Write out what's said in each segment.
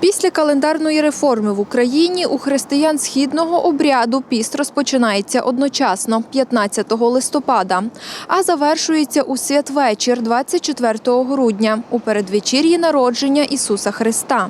Після календарної реформи в Україні у християн східного обряду піст розпочинається одночасно 15 листопада, а завершується у святвечір 24 грудня у передвечір'ї народження Ісуса Христа.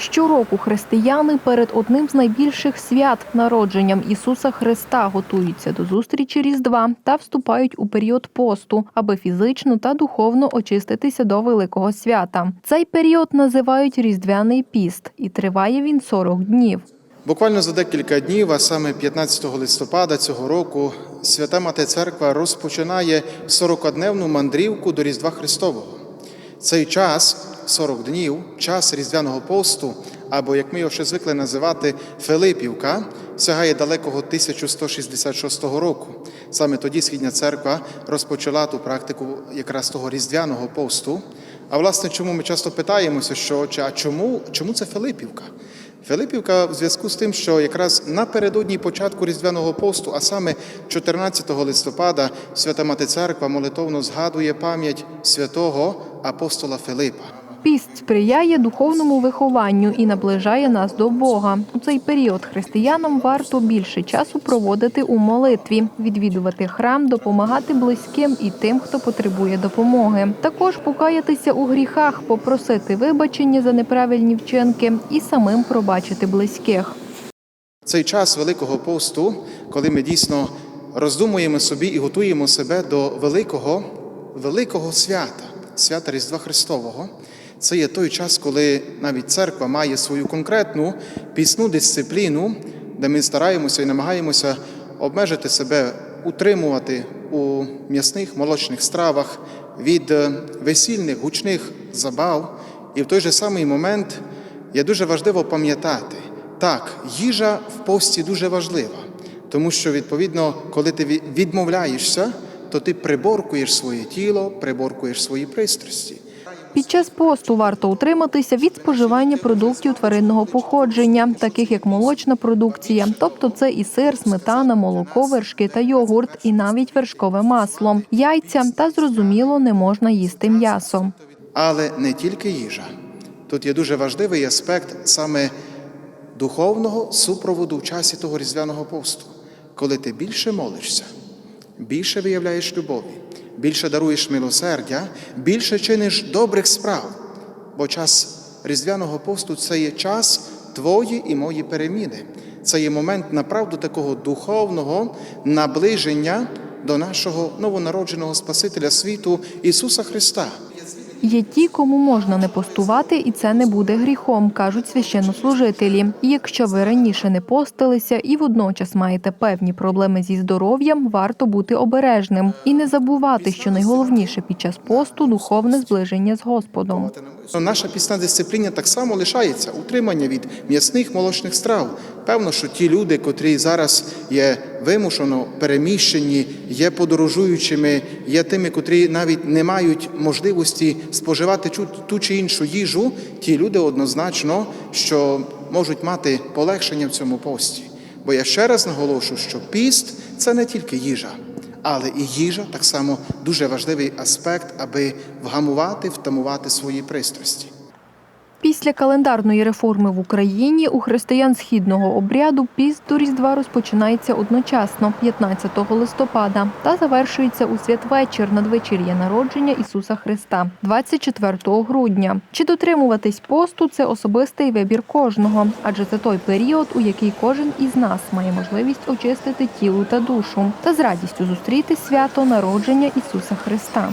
Щороку християни перед одним з найбільших свят народженням Ісуса Христа готуються до зустрічі Різдва та вступають у період посту, аби фізично та духовно очиститися до великого свята. Цей період називають Різдвяний піст, і триває він 40 днів. Буквально за декілька днів, а саме 15 листопада цього року, Свята Мати Церква розпочинає 40-дневну мандрівку до Різдва Христового. Цей час, 40 днів, час Різдвяного посту, або як ми його ще звикли називати Филипівка, сягає далекого 1166 року. Саме тоді Східня церква розпочала ту практику якраз того Різдвяного посту. А власне, чому ми часто питаємося, що а чому, чому це Филипівка? Филипівка в зв'язку з тим, що якраз напередодні початку Різдвяного посту, а саме 14 листопада, Свята Мати Церква молитовно згадує пам'ять святого апостола Филипа. Піст сприяє духовному вихованню і наближає нас до Бога. У цей період християнам варто більше часу проводити у молитві, відвідувати храм, допомагати близьким і тим, хто потребує допомоги. Також покаятися у гріхах, попросити вибачення за неправильні вчинки і самим пробачити близьких. Цей час Великого посту, коли ми дійсно роздумуємо собі і готуємо себе до великого, великого свята, свята Різдва Христового. Це є той час, коли навіть церква має свою конкретну пісну дисципліну, де ми стараємося і намагаємося обмежити себе, утримувати у м'ясних молочних стравах від е, весільних гучних забав. І в той же самий момент є дуже важливо пам'ятати, так, їжа в пості дуже важлива, тому що, відповідно, коли ти відмовляєшся, то ти приборкуєш своє тіло, приборкуєш свої пристрасті. Під час посту варто утриматися від споживання продуктів тваринного походження, таких як молочна продукція, тобто це і сир, сметана, молоко, вершки та йогурт, і навіть вершкове масло, яйця та зрозуміло не можна їсти м'ясо. Але не тільки їжа. Тут є дуже важливий аспект саме духовного супроводу в часі того різдвяного посту, коли ти більше молишся, більше виявляєш любові, більше даруєш милосердя, більше чиниш добрих справ. Бо час різдвяного посту це є час твої і мої переміни. Це є момент направду такого духовного наближення до нашого новонародженого Спасителя світу Ісуса Христа. Є ті, кому можна не постувати, і це не буде гріхом, кажуть священнослужителі. І якщо ви раніше не постилися і водночас маєте певні проблеми зі здоров'ям, варто бути обережним і не забувати, що найголовніше під час посту духовне зближення з Господом. Наша пісна дисципліна так само лишається утримання від м'ясних молочних страв. Певно, що ті люди, котрі зараз є вимушено переміщені, є подорожуючими, є тими, котрі навіть не мають можливості споживати ту чи іншу їжу, ті люди однозначно, що можуть мати полегшення в цьому пості. Бо я ще раз наголошу, що піст це не тільки їжа. Але і їжа так само дуже важливий аспект, аби вгамувати, втамувати свої пристрасті. Після календарної реформи в Україні у християн східного обряду піст до Різдва розпочинається одночасно 15 листопада та завершується у святвечір надвечір'я народження Ісуса Христа 24 грудня. Чи дотримуватись посту це особистий вибір кожного, адже це той період, у який кожен із нас має можливість очистити тіло та душу та з радістю зустріти свято народження Ісуса Христа.